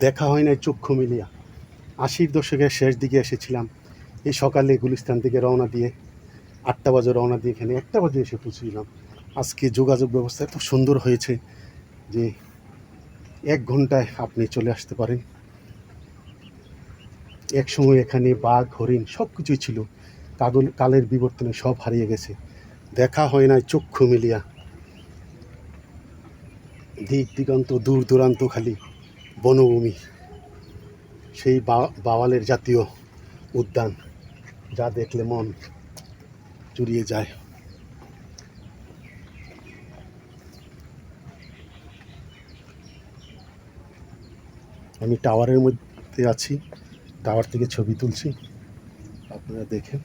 দেখা হয় নাই, চক্ষু মিলিয়া। আশির দশকের শেষ দিকে এসেছিলাম। এই সকালে গুলিস্তান থেকে রওনা দিয়ে, আটটা বাজে রওনা দিয়ে এখানে একটা বাজে এসে পৌঁছলাম আজকে যোগাযোগ ব্যবস্থা এত সুন্দর হয়েছে যে এক ঘন্টায় আপনি চলে আসতে পারেন। এক সময় এখানে বাঘ, হরিণ সব কিছুই ছিল। কাগল, কালের বিবর্তনে সব হারিয়ে গেছে। দেখা হয় নাই, চক্ষু মিলিয়া। দিক দিগন্ত, দূর দূরান্ত খালি। বনভূমি, সেই বাওয়ালের জাতীয় উদ্যান, যা দেখলে মন জুড়িয়ে যায়। আমি টাওয়ারের মধ্যে আছি, টাওয়ার থেকে ছবি তুলছি, আপনারা দেখেন।